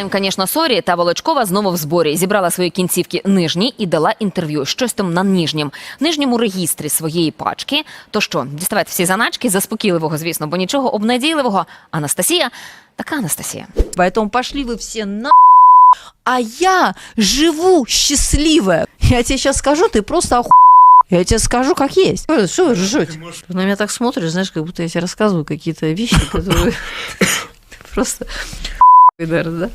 I'm, звісно, сорі, та Волочкова знову в зборі. Зібрала свої кінцівки нижні і дала інтерв'ю. Щось там на нижнім, нижньому регістрі своєї пачки. То що, діставайте всі заначки, заспокійливого, звісно, бо нічого обнадійливого. Анастасія, така Анастасія. Поэтому пошли вы все на а я живу счастливая. Я тебе сейчас скажу, ты просто оху... Я тебе скажу, как есть. Ой, Что вы ржете? Ты на меня так смотришь, знаешь, как будто я тебе рассказываю какие-то вещи, которые просто наверное, да?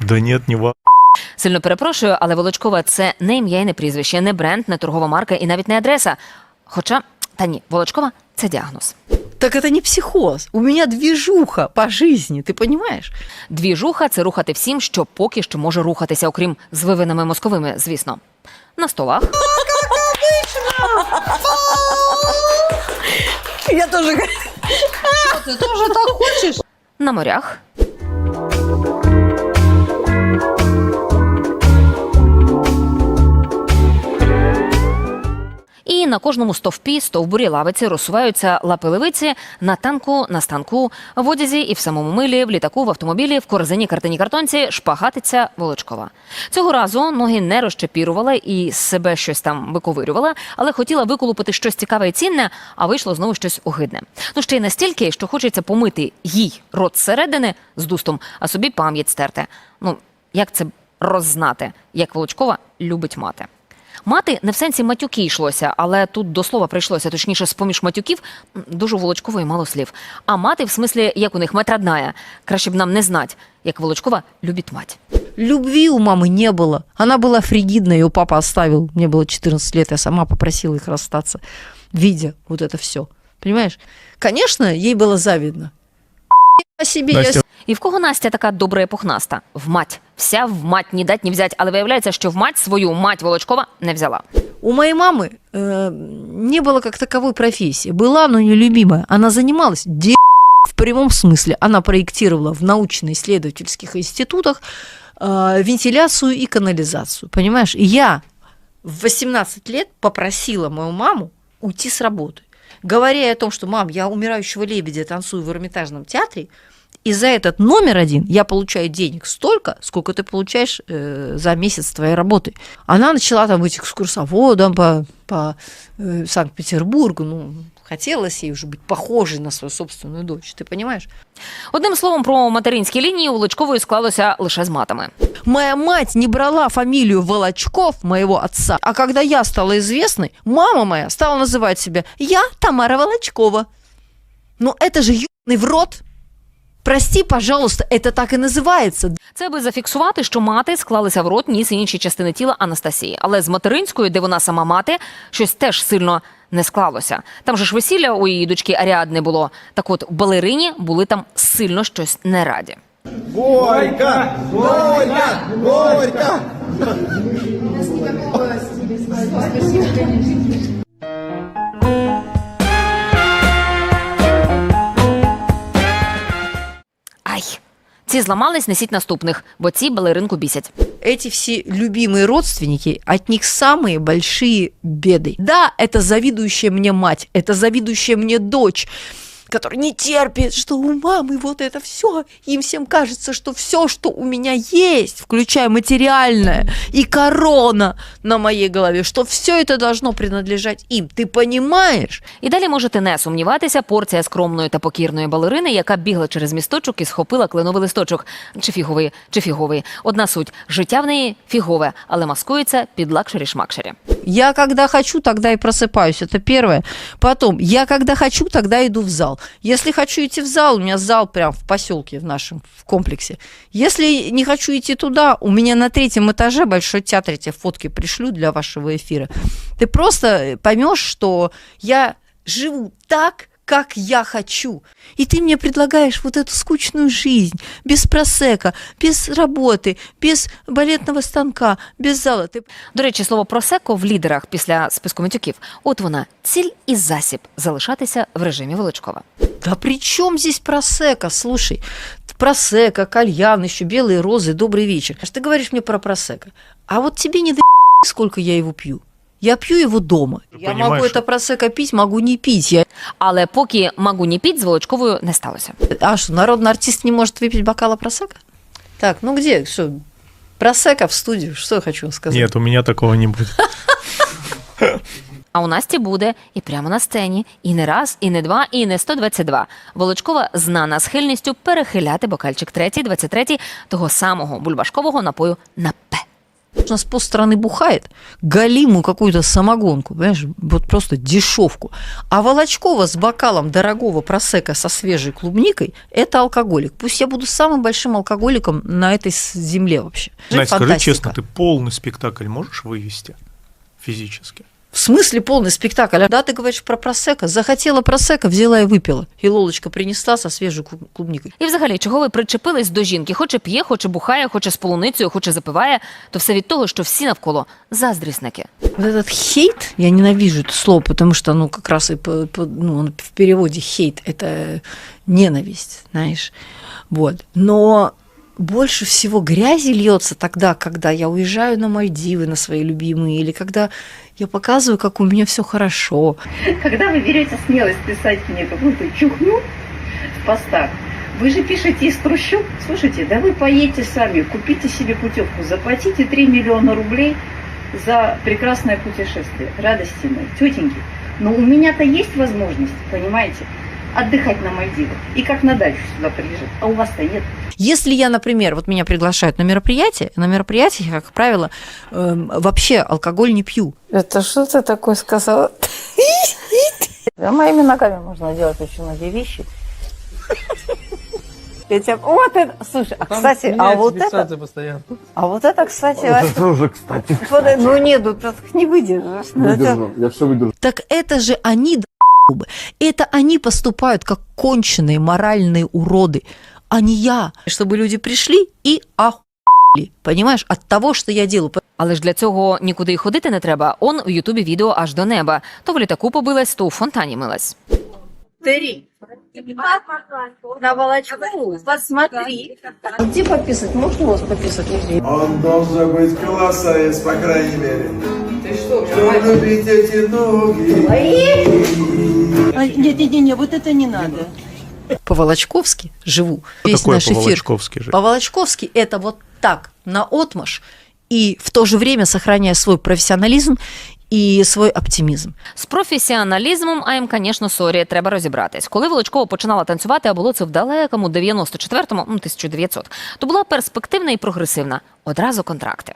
Да нет, не ва. Сильно перепрошую, але Волочкова це не ім'я і не прізвище, не бренд, не торгова марка і навіть не адреса. Хоча, та ні, Волочкова це діагноз. Так это не психоз. У меня движуха по жизни, ты понимаешь? Двіжуха це рухати всім, що поки що може рухатися, окрім звивинами мозковими, звісно. На столах, Я тоже... Ты тоже так хочешь? На морях, І на кожному стовпі, стовбурі, лавиці розсуваються лапи левиці на танку, на станку, в одязі і в самому милі, в літаку, в автомобілі, в корзині, картині, картонці шпагатиця Волочкова. Цього разу ноги не розчепірувала і себе щось там виковирювала, але хотіла виколупити щось цікаве і цінне, а вийшло знову щось огидне. Ну ще й настільки, що хочеться помити їй рот зсередини з дустом, а собі пам'ять стерти. Ну як це роззнати, як Волочкова любить мати. Мати не в сенсі матюки йшлося, але тут до слова прийшлося, точніше, з поміж матюків м, дуже у Волочкової мало слів. А мати, в смислі, як у них мать родная. Краще б нам не знать, як Волочкова любить мать. Любви у мамы не было. Она была фригидной, ее папа оставил. Мне было 14 лет, я сама попросила их расстаться, видя вот это все. Понимаешь? Конечно, ей было завидно. О себе я Настя, І в кого Настя така добра і пухнаста? В мать. Вся в мать не дать, не взять. Але виявляється, що в мать свою мать Волочкова не взяла. У моей мамы э, не было как таковой профессии. Была, но нелюбимая. Она занималась де... в прямом смысле. Она проектировала в научно-исследовательских институтах э, вентиляцию и канализацию. Понимаешь? И я в 18 лет попросила мою маму уйти с работы. Говоря ей о том, что, мам, я умирающего лебедя танцую в Эрмитажном театре, и за этот номер один я получаю денег столько, сколько ты получаешь э, за месяц твоей работы. Она начала там быть экскурсоводом по, по э, Санкт-Петербургу. Ну, хотелось ей уже быть похожей на свою собственную дочь, ты понимаешь? Одним словом, про материнські лінії у Волочкової склалося лише з матами. Моя мать не брала фамилию Волочков, моего отца. А когда я стала известной, мама моя стала называть себя «Я Тамара Волочкова». Ну это же ебаный в рот. Прости, пожалуйста, это так и называется. Це би зафіксувати, що мати склалися в рот ніс і інші частини тіла Анастасії. Але з материнською, де вона сама мати, щось теж сильно не склалося. Там же ж весілля у її дочки Аріадни було. Так от, балерині були там сильно щось не раді. Горько! Горько! Горько! Ці зламались, несіть наступних, бо ці балеринку бісять. Эти все любимые родственники, от них самые большие беды. Да, это завидующая мне мать, это завидующая мне дочь, которая не терпит, что у мамы вот это все. Им всем кажется, что все, что у меня есть, включая материальное и корона на моей голове, что все это должно принадлежать им. Ты понимаешь? І далі можете не сумніватися, порція скромної та покірної балерини, яка бігла через місточок і схопила кленовий листочок. Чи фіговий, чи фіговий. Одна суть життя в неї фігове, але маскується під лакшері-шмакшері. Я когда хочу, тогда и просыпаюсь. Это первое. Потом, я когда хочу, тогда иду в зал. Если хочу идти в зал, у меня зал прям в поселке в нашем, в комплексе. Если не хочу идти туда, у меня на третьем этаже большой театр, я тебе фотки пришлю для вашего эфира. Ты просто поймешь, что я живу так, как я хочу. И ты мне предлагаешь вот эту скучную жизнь, без просека, без работы, без балетного станка, без зала. Ты До речі, слово просеко в лідерах після списку матюків. От вона ціль і засіб залишатися в режимі Волочкова. Да при чем здесь просека? Слушай, просека, кальян, еще белые розы, добрый вечер. Аж ты говоришь мне про просека. А вот тебе не до сколько я его пью. Я пью его дома. Ты Я понимаешь, могу что- это просека пить, могу не пить. Я... Але поки Магуні Піт з Волочковою не сталося. А что, народный артист не может выпить бокала просека? Так, ну где, что, просека в студию, что я хочу сказать? Нет, у меня такого не будет. А у Насті буде і прямо на сцені, і не раз, і не два, і не 122. Волочкова знана схильністю перехиляти бокальчик третій, 23 того самого бульбашкового напою на П. У нас полстраны бухает, галимую какую-то самогонку, понимаешь, вот просто дешевку. А Волочкова с бокалом дорогого просека со свежей клубникой – это алкоголик. Пусть я буду самым большим алкоголиком на этой земле вообще. Надь, скажи честно, ты полный спектакль можешь вывести физически? В смысле полный спектакль? А Да, ты говоришь про просека. Захотела просека, взяла и выпила. И Лолочка принесла со свежей клуб- клубникой. І взагалі, чого ви причепились до жінки? Хоче п'є, хоче бухає, хоче з полуницею, хоче запиває, то все від того, що всі навколо заздрісники. Вот этот хейт, я ненавижу это слово, потому что, ну, как раз и по, по- ну, он в переводе хейт – это ненависть, знаешь. Вот. Но больше всего грязи льется тогда, когда я уезжаю на Мальдивы, на свои любимые, или когда я показываю, как у меня все хорошо. Когда вы берете смелость писать мне какую-то чухню в постах, вы же пишете из трущоб. Слушайте, да вы поедете сами, купите себе путевку, заплатите 3 миллиона рублей за прекрасное путешествие. Радости мои, тетеньки. Но у меня-то есть возможность, понимаете, отдыхать на Мальдивах. И как на дачу сюда приезжать. А у вас-то нет. Если я, например, вот меня приглашают на мероприятие, на мероприятиях, как правило, эм, вообще алкоголь не пью. Это что ты такое сказала? Да, моими ногами можно делать очень многие вещи. Я тебя- Вот это, слушай, а кстати, а вот это, постоянно. а вот это, кстати, Это тоже, кстати. вот ну нет, ну ты не выдержишь. Это-. Я все выдержу. Так это же они, д***бы. это они поступают как конченые моральные уроды, а не я. Чтобы люди пришли и охуели, понимаешь, от того, что я делаю. Але ж для цього нікуди й ходити не треба. Он у Ютубі відео аж до неба. То в літаку побилась, то у фонтані милась. Смотри. На Волочкову посмотри. Где пописать? Можно у вас пописать? Он должен быть классовец, по крайней мере. Ты что, Чтобы любить эти ноги. Не-не-не, вот это не надо. По-волочковски живу. Что Весь такое наш эфир. по-волочковски же? По-волочковски это вот так, на отмаш, и в то же время сохраняя свой профессионализм и свой оптимизм. З професіоналізмом, а їм, звісно, сорі, треба розібратись. Коли Волочкова починала танцювати, а було це в далекому 94-му, ну, 1900, то була перспективна і прогресивна. Одразу контракти.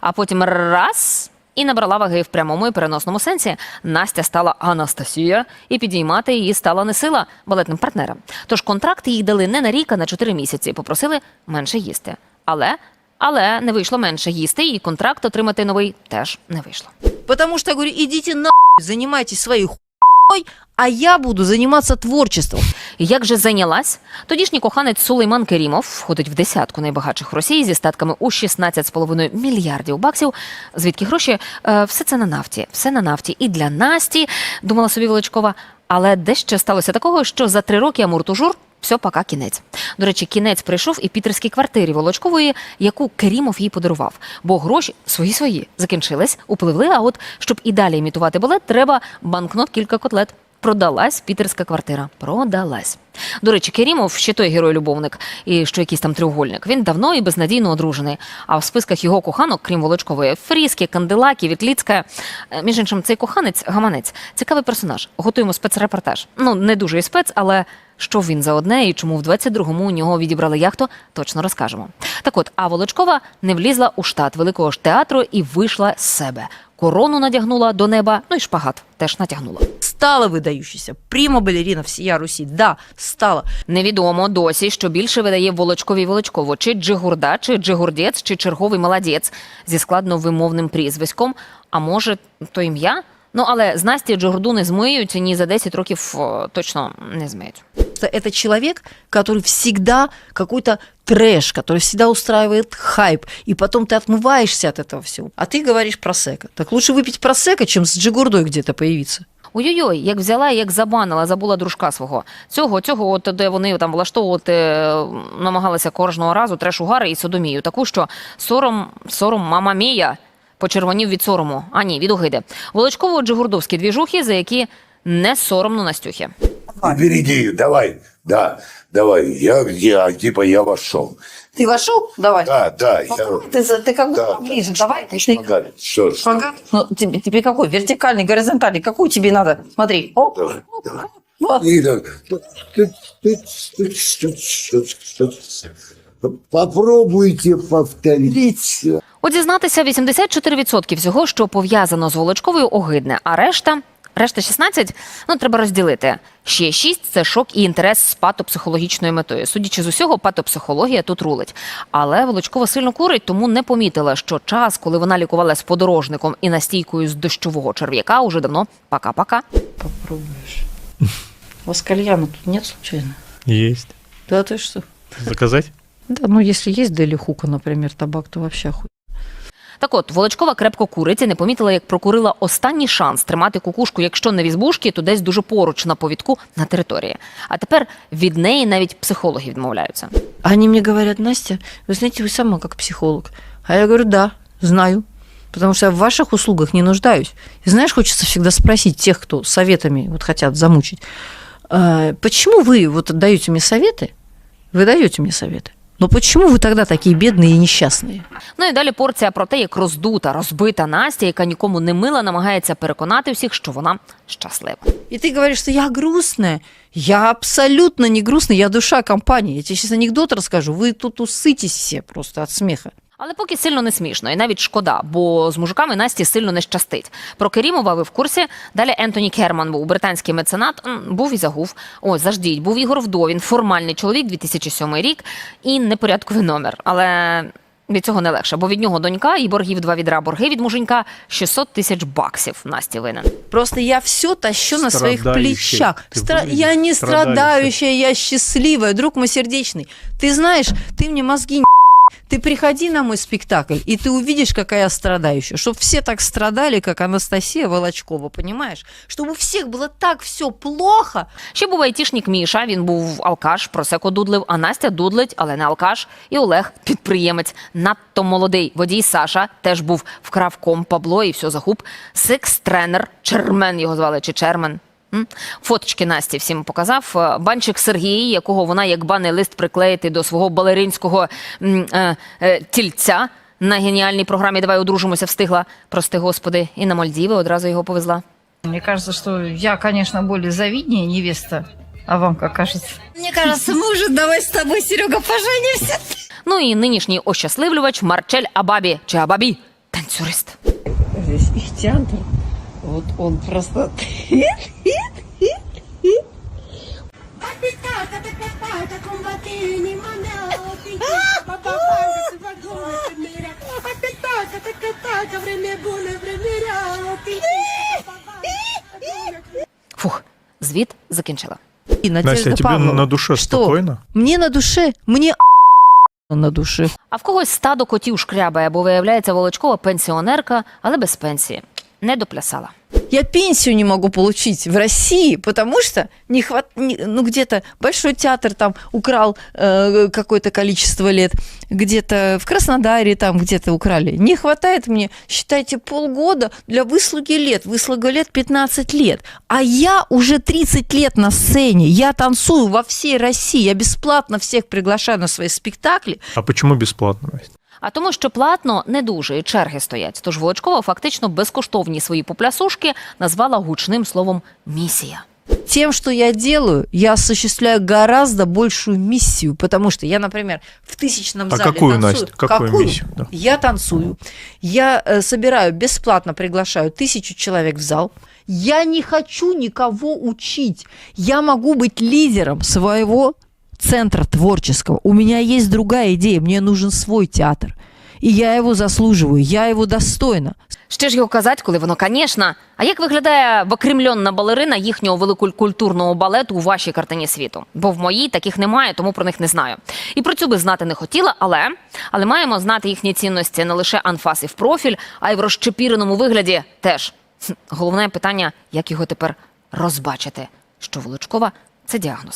А потім раз і набрала ваги в прямому і переносному сенсі. Настя стала Анастасія, і підіймати її стала не сила балетним партнерам. Тож контракти їй дали не на рік, а на 4 місяці. Попросили менше їсти. Але. Але не вийшло менше їсти, і контракт отримати новий теж не вийшло. Потому что я говорю, идите на занимайтесь своей хуйней, а я буду заниматься творчеством. Як же зайнялась? Тодішній коханець Сулейман Керімов входить в десятку найбагатших Росії зі статками у 16,5 мільярдів баксів. Звідки гроші? Е, Все це на нафті. Все на нафті. І для Насті, думала собі Величкова. Але дещо сталося такого, що за три роки амуртужур все, пока кінець. До речі, кінець прийшов і пітерській квартирі Волочкової, яку Керімов їй подарував. Бо гроші свої свої закінчились, upливли. А от щоб і далі імітувати балет, треба банкнот кілька котлет. Продалась пітерська квартира. Продалась. До речі, Керімов ще той герой-любовник, і що якийсь там треугольник. Він давно і безнадійно одружений. А в списках його коханок, крім Волочкової, Фріскі, Канделакі, Вітліцька. Е, Між іншим, цей коханець гаманець. Цікавий персонаж. Готуємо спецрепортаж. Ну, не дуже і спец, але що він за одне і чому в 22-му у нього відібрали яхту, точно розкажемо. Так от, а Волочкова не влізла у штат великого ж театру і вийшла з себе. Корону надягнула до неба, ну і шпагат теж натягнула. Стала выдающейся. Прима балерина всея Руси. Да, стала. Невідомо досі, що більше видає Волочкові Волочково, чи Джигурда, чи Джигурдєць, чи черговий молодець зі складно вимовним прізвиськом. А може, то ім'я? Ну але з Насті Джигурду не змиють ні за 10 років о, точно не змиють. Что Это человек, который всегда какой-то трэш, который всегда устраивает хайп, и потом ты отмываешься от этого всего. А ты говоришь про сека. Так лучше выпить просека, чем с джигурдой где-то появиться. Ой-ой-ой, як взяла, як забанила, забула дружка свого. Цього, цього, от де вони там влаштовувати е, намагалися кожного разу треш угари і содомію. Таку, що сором, сором, мама мія. почервонів від сорому, а ні, від огиди. Волочково джигурдовські двіжухи, за які не соромно Настюхи. Впереди, давай, да, давай, я, я, типа, я вошел. Ты вошел? Давай. Да, да, я, Ты, за- ты как да, ближе, давай. Ты, шпагат, что ж, шпагат? Ну, тебе, тебе какой? Вертикальный, горизонтальный? Какой тебе надо? Смотри. Оп. давай, давай. Вот. И так, тут, тут, тут, тут, тут, тут, тут. Попробуйте повторить. От зізнатися, 84% всього, що пов'язано з Волочковою, огидне, а решта. Решта 16, ну треба розділити. Ще 6 – це шок і інтерес з патопсихологічною метою. Судячи з усього, патопсихологія тут рулить. Але Волочкова сильно курить, тому не помітила, що час, коли вона лікувала з подорожником і настійкою з дощового черв'яка, уже давно пока-пока. Попробуешь. У вас кальяна тут нет случайно? Есть. Да ты что? Заказать? Да, ну если есть Дели Хука, например, табак, то вообще хуй. Так от, Волочкова крепко курить і не помітила, як прокурила останній шанс тримати кукушку, якщо не в ізбушки, то десь дуже поруч на повідку на території. А тепер від неї навіть психологи відмовляються. Они мне говорят, Настя, вы знаете, вы сама как психолог. А я говорю, да, знаю. Потому что я в ваших услугах не нуждаюсь. И знаешь, хочется всегда спросить тех, кто советами вот хотят замучить, «А почему вы вот даете мне советы? Вы даете мне советы. Но почему вы тогда такие бедные и несчастные? Ну і далі порція про те, як роздута, розбита Настя, яка нікому не мила, намагається переконати всіх, що вона щаслива. И ты говоришь, что я грустная. Я абсолютно не грустная, я душа компании. Я тебе сейчас анекдот расскажу. Вы тут усытесь все просто от смеха. Але поки сильно не смішно, і навіть шкода, бо з мужиками Насті сильно не щастить. Про Керімова ви в курсі. Далі Ентоні Керман був британський меценат, м, був і загув. Ось заждіть, був Ігор Вдовін, формальний чоловік, 2007 рік, і непорядковий номер. Але від цього не легше, бо від нього донька і боргів два відра борги від муженька 600 тисяч баксів Насті винен. Просто я все тащу на своих Страдающий. плечах. Ты Стра- выглядишь Я не страдающей. страдающая, я счастливая, друг мой сердечный. Ты знаешь, ты мне мозги не ты приходи на мой спектакль, и ты увидишь, какая я страдающая. Чтобы все так страдали, как Анастасия Волочкова, понимаешь? Чтобы у всех было так все плохо. Ще був айтішник Міша, він був алкаш, просеко дудлив, а Настя дудлить, але не алкаш. І Олег підприємець, надто молодий. Водій Саша теж був вкрав ком Пабло і все загуб. Секс-тренер, Чермен його звали, чи Чермен. Фоточки Насті всім показав. Е, Банчик Сергій, якого вона як баний лист приклеїти до свого балеринського е, е, тільця на геніальній програмі Давай одружимося встигла. Прости господи, і на Мальдіви одразу його повезла. Мне кажется, что я, конечно, более завиднее невеста. А вам как кажется? Мне кажется, мы уже давай с тобой, Серега, поженимся. Ну і нинішній ощасливлювач Марчель Абабі чи Абабі, танцюрист. Здесь их театр. Вот он просто... Фух, звіт закінчила. И Надежда Настя, а тебе Павловна, на душе что? спокойно? Мне на душе, мне на душе. А в когось стадо котів шкрябає, бо виявляється Волочкова пенсіонерка, але без пенсії. Не доплясала. Я пенсию не могу получить в России, потому что не хват... не- ну где-то большой театр там украл э, какое-то количество лет, где-то в Краснодаре там где-то украли. Не хватает мне, считайте, полгода для выслуги лет. Выслуга лет 15 лет. А я уже 30 лет на сцене. Я танцую во всей России. Я бесплатно всех приглашаю на свои спектакли. А почему бесплатно, Настя? А тому, що платно не дуже і черги стоять. Тож Волочкова фактично безкоштовні свої поплясушки назвала гучним словом місія. Тем, что я делаю, я осуществляю гораздо большую миссию, потому что я, например, в тысячном А зале какую, танцую. Настя, какую миссию, да? Я танцую. Я э, собираю бесплатно, приглашаю тысячу человек в зал. Я не хочу никого учить. Я могу быть лидером своего центра творческого. У меня есть другая идея. Мне нужен свой театр. И я его заслуживаю, я его достойна. Ще ж його казать, коли воно, звісно. А як виглядає викремльонна балерина їхнього великокультурного балету у вашій картині світу? Бо в моїй таких немає, тому про них не знаю. І про цю би знати не хотіла, але, але маємо знати їхні цінності не лише анфаси в профіль, а й в розчепіреному вигляді теж. Головне питання, як його тепер розбачити. Що Волочкова це діагноз.